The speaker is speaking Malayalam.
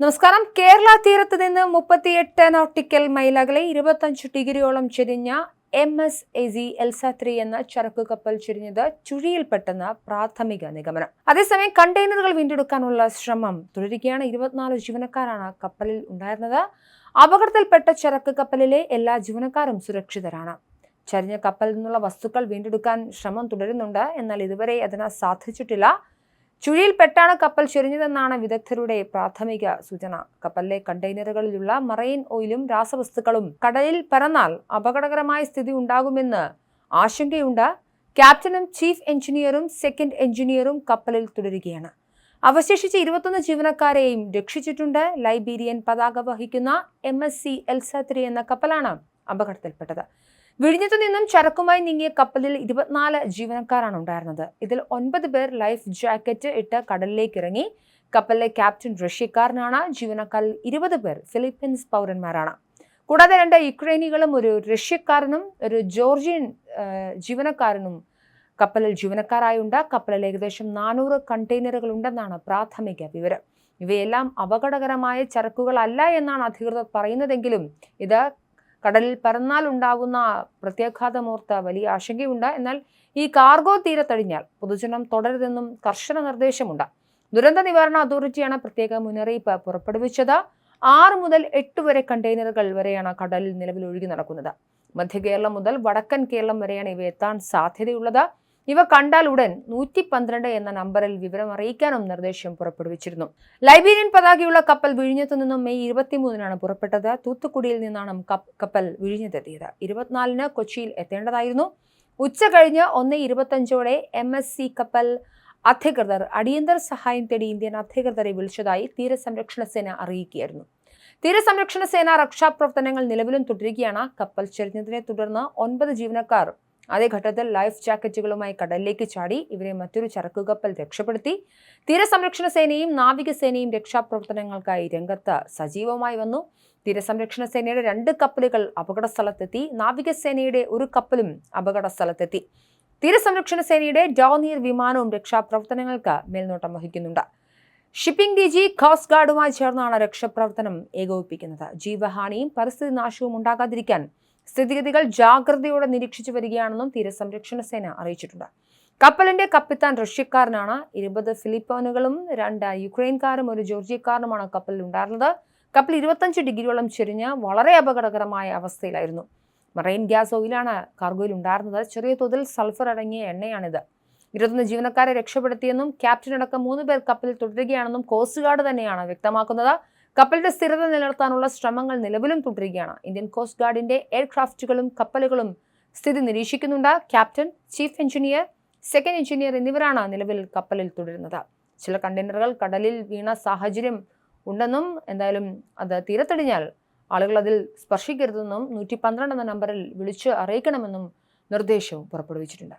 നമസ്കാരം. കേരള തീരത്ത് നിന്ന് മുപ്പത്തിയെട്ട് നോട്ടിക്കൽ മൈലകളെ അകലെ ഇരുപത്തഞ്ച് ഡിഗ്രിയോളം ചെരിഞ്ഞ എം എസ് എസി എൽസാത്രി എന്ന ചരക്കു കപ്പൽ ചെരിഞ്ഞത് ചുഴിയിൽപ്പെട്ടെന്ന പ്രാഥമിക നിഗമനം. അതേസമയം കണ്ടെയ്നറുകൾ വീണ്ടെടുക്കാനുള്ള ശ്രമം തുടരുകയാണ്. ഇരുപത്തിനാല് ജീവനക്കാരാണ് കപ്പലിൽ ഉണ്ടായിരുന്നത്. അപകടത്തിൽപ്പെട്ട ചരക്ക് കപ്പലിലെ എല്ലാ ജീവനക്കാരും സുരക്ഷിതരാണ്. ചരിഞ്ഞ കപ്പലിൽ നിന്നുള്ള വസ്തുക്കൾ വീണ്ടെടുക്കാൻ ശ്രമം തുടരുന്നുണ്ട്. എന്നാൽ ഇതുവരെ അതിന് സാധിച്ചിട്ടില്ല. ചുഴിയിൽപ്പെട്ടാണ് കപ്പൽ ചൊരിഞ്ഞതെന്നാണ് വിദഗ്ധരുടെ പ്രാഥമിക സൂചന. കപ്പലിലെ കണ്ടെയ്നറുകളിലുള്ള മറൈൻ ഓയിലും രാസവസ്തുക്കളും കടലിൽ പരന്നാൽ അപകടകരമായ സ്ഥിതി ഉണ്ടാകുമെന്ന് ആശങ്കയുണ്ട്. ക്യാപ്റ്റനും ചീഫ് എഞ്ചിനീയറും സെക്കൻഡ് എഞ്ചിനീയറും കപ്പലിൽ തുടരുകയാണ്. അവശേഷിച്ച ഇരുപത്തൊന്ന് ജീവനക്കാരെയും രക്ഷിച്ചിട്ടുണ്ട്. ലൈബീരിയൻ പതാക വഹിക്കുന്ന എം എസ് സി എൽസാത്രി എന്ന കപ്പലാണ് അപകടത്തിൽപ്പെട്ടത്. വിഴിഞ്ഞത്തു നിന്നും ചരക്കുമായി നീങ്ങിയ കപ്പലിൽ ഇരുപത്തിനാല് ജീവനക്കാരാണ് ഉണ്ടായിരുന്നത്. ഇതിൽ ഒൻപത് പേർ ലൈഫ് ജാക്കറ്റ് ഇട്ട് കടലിലേക്ക് ഇറങ്ങി കപ്പലിലെ ക്യാപ്റ്റൻ റഷ്യക്കാരനാണ്. ജീവനക്കാരിൽ ഇരുപത് പേർ ഫിലിപ്പീൻസ് പൗരന്മാരാണ്. കൂടാതെ രണ്ട് യുക്രൈനികളും ഒരു റഷ്യക്കാരനും ഒരു ജോർജിയൻ ജീവനക്കാരനും കപ്പലിൽ ജീവനക്കാരായുണ്ട്. കപ്പലിൽ ഏകദേശം നാനൂറ് കണ്ടെയ്നറുകൾ ഉണ്ടെന്നാണ് പ്രാഥമിക വിവരം. ഇവയെല്ലാം അപകടകരമായ ചരക്കുകളല്ല എന്നാണ് അധികൃതർ പറയുന്നതെങ്കിലും ഇത് കടലിൽ പറന്നാൽ ഉണ്ടാകുന്ന പ്രത്യാഘാതമോർത്ത വലിയ ആശങ്കയുണ്ട്. എന്നാൽ ഈ കാർഗോ തീരത്തടിഞ്ഞാൽ പൊതുജനം തുടരുതെന്നും കർശന നിർദ്ദേശമുണ്ട്. ദുരന്ത നിവാരണ അതോറിറ്റിയാണ് പ്രത്യേക മുന്നറിയിപ്പ് പുറപ്പെടുവിച്ചത്. ആറ് മുതൽ എട്ട് വരെ കണ്ടെയ്നറുകൾ വരെയാണ് കടലിൽ നിലവിൽ ഒഴുകി നടക്കുന്നത്. മധ്യ കേരളം മുതൽ വടക്കൻ കേരളം വരെയാണ് ഇവ എത്താൻ സാധ്യതയുള്ളത്. ഇവ കണ്ടാൽ ഉടൻ നൂറ്റി പന്ത്രണ്ട് എന്ന നമ്പറിൽ വിവരം അറിയിക്കാനും നിർദ്ദേശം പുറപ്പെടുവിച്ചിരുന്നു. ലൈബീരിയൻ പതാകയുള്ള കപ്പൽ വിഴിഞ്ഞത്തു നിന്നും മെയ് ഇരുപത്തിമൂന്നിനാണ് പുറപ്പെട്ടത്. തൂത്തുക്കുടിയിൽ നിന്നാണ് കപ്പ- കപ്പൽ വിഴിഞ്ഞത്തെത്തിയത്. ഇരുപത്തിനാലിന് കൊച്ചിയിൽ എത്തേണ്ടതായിരുന്നു. ഉച്ച കഴിഞ്ഞ് ഒന്ന് ഇരുപത്തഞ്ചോടെ എം എസ് സി കപ്പൽ അധികൃതർ അടിയന്തര സഹായം തേടി ഇന്ത്യൻ അധികൃതരെ വിളിച്ചതായി തീരസംരക്ഷണ സേന അറിയിക്കുകയായിരുന്നു. തീരസംരക്ഷണ സേന രക്ഷാപ്രവർത്തനങ്ങൾ നിലവിലും തുടരുകയാണ്. കപ്പൽ ചെരിഞ്ഞതിനെ തുടർന്ന് ഒൻപത് ജീവനക്കാർ അതേ ഘട്ടത്തിൽ ലൈഫ് ജാക്കറ്റുകളുമായി കടലിലേക്ക് ചാടി ഇവരെ മറ്റൊരു ചരക്കുകപ്പൽ രക്ഷപ്പെടുത്തി. തീരസംരക്ഷണ സേനയും നാവികസേനയും രക്ഷാപ്രവർത്തനങ്ങൾക്കായി രംഗത്ത് സജീവമായി വന്നു. തീരസംരക്ഷണ സേനയുടെ രണ്ട് കപ്പലുകൾ അപകട സ്ഥലത്തെത്തി നാവികസേനയുടെ ഒരു കപ്പലും അപകട സ്ഥലത്തെത്തി തീരസംരക്ഷണ സേനയുടെ ഡോനിയർ വിമാനവും രക്ഷാപ്രവർത്തനങ്ങൾക്ക് മേൽനോട്ടം വഹിക്കുന്നുണ്ട്. ഷിപ്പിംഗ് ഡി ജി കോസ്റ്റ് ഗാർഡുമായി ചേർന്നാണ് രക്ഷാപ്രവർത്തനം ഏകോപിപ്പിക്കുന്നത്. ജീവഹാനിയും പരിസ്ഥിതി നാശവും ഉണ്ടാകാതിരിക്കാൻ സ്ഥിതിഗതികൾ ജാഗ്രതയോടെ നിരീക്ഷിച്ചു വരികയാണെന്നും തീരസംരക്ഷണ സേന അറിയിച്ചിട്ടുണ്ട്. കപ്പലിന്റെ കപ്പിത്താൻ റഷ്യക്കാരനാണ്. ഇരുപത് ഫിലിപ്പീനുകളും രണ്ട് യുക്രൈൻകാരും ഒരു ജോർജിയക്കാരനുമാണ് കപ്പലിൽ ഉണ്ടായിരുന്നത്. കപ്പൽ ഇരുപത്തഞ്ച് ഡിഗ്രിയോളം ചെരിഞ്ഞ് വളരെ അപകടകരമായ അവസ്ഥയിലായിരുന്നു. മറൈൻ ഗ്യാസ് ഓയിലാണ് കാർഗോയിൽ ഉണ്ടായിരുന്നത്. ചെറിയ തോതിൽ സൾഫർ അടങ്ങിയ എണ്ണയാണിത്. ഇരുപത്തൊന്ന് ജീവനക്കാരെ രക്ഷപ്പെടുത്തിയെന്നും ക്യാപ്റ്റൻ അടക്കം മൂന്ന് പേർ കപ്പലിൽ തുടരുകയാണെന്നും കോസ്റ്റ് ഗാർഡ് തന്നെയാണ് വ്യക്തമാക്കുന്നത്. കപ്പലിന്റെ സ്ഥിരത നിലനിർത്താനുള്ള ശ്രമങ്ങൾ നിലവിലും തുടരുകയാണ്. ഇന്ത്യൻ കോസ്റ്റ് ഗാർഡിന്റെ എയർക്രാഫ്റ്റുകളും കപ്പലുകളും സ്ഥിതി നിരീക്ഷിക്കുന്നുണ്ട്. Captain chief engineer second engineer എന്നിവരാണ് നിലവിൽ കപ്പലിൽ തുടരുന്നത്. ചില കണ്ടെയ്നറുകൾ കടലിൽ വീണ സാഹചര്യം ഉണ്ടെന്നും എന്തായാലും അത് തീരത്തടിഞ്ഞാൽ ആളുകൾ അതിൽ സ്പർശിക്കരുതെന്നും നൂറ്റി പന്ത്രണ്ട് എന്ന നമ്പറിൽ വിളിച്ച് അറിയിക്കണമെന്നും നിർദ്ദേശവും പുറപ്പെടുവിച്ചിട്ടുണ്ട്.